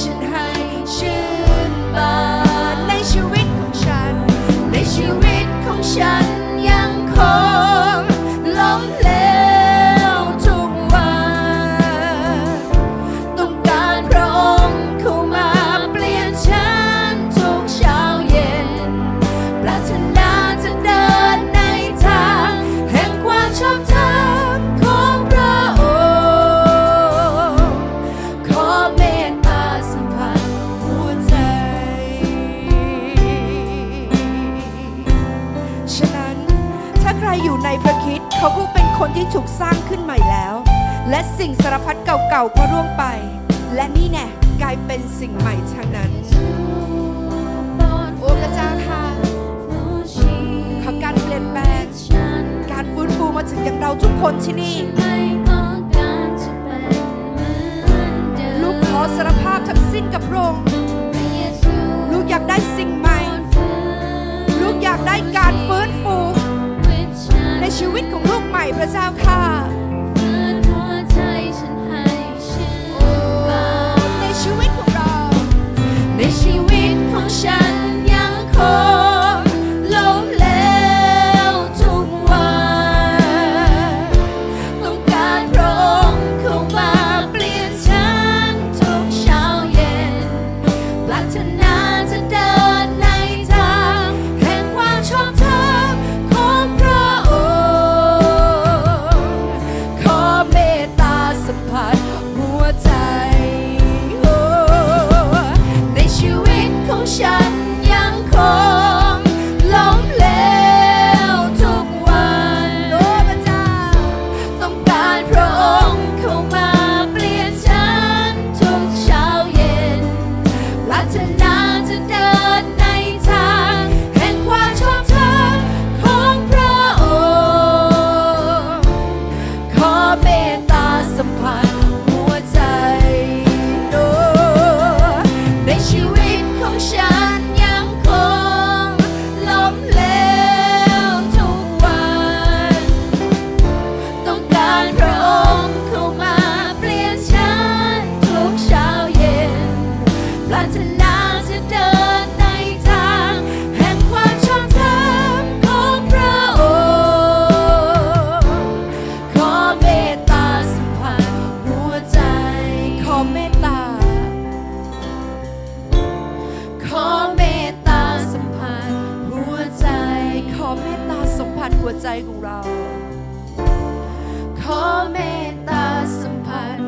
ฉันให้ชื่นบานในชีวิตของฉัน ในชีวิตของฉันยังคงล้มเหลวทุกวันต้องการพระองเข้ามาเปลี่ยนฉันทุกเช้าเย็นปรารนา ในพระคริดเขาก็เป็นคนที่ถูกสร้างขึ้นใหม่แล้ว และสิ่งสารพัดเก่าๆก็ร่วงไป และนี่แน่กลายเป็นสิ่งใหม่ทั้งนั้นโอ้พระเจ้าค่ะขอการเปลี่ยนแปลงการฟื้นฟูมาถึงอย่างเราทุกคนที่นี่ลูกขอสารภาพทั้งสิ้นกับพระองค์ พระเจ้าค่ะ หัวใจของเรา ขอเมตตาสัมผัส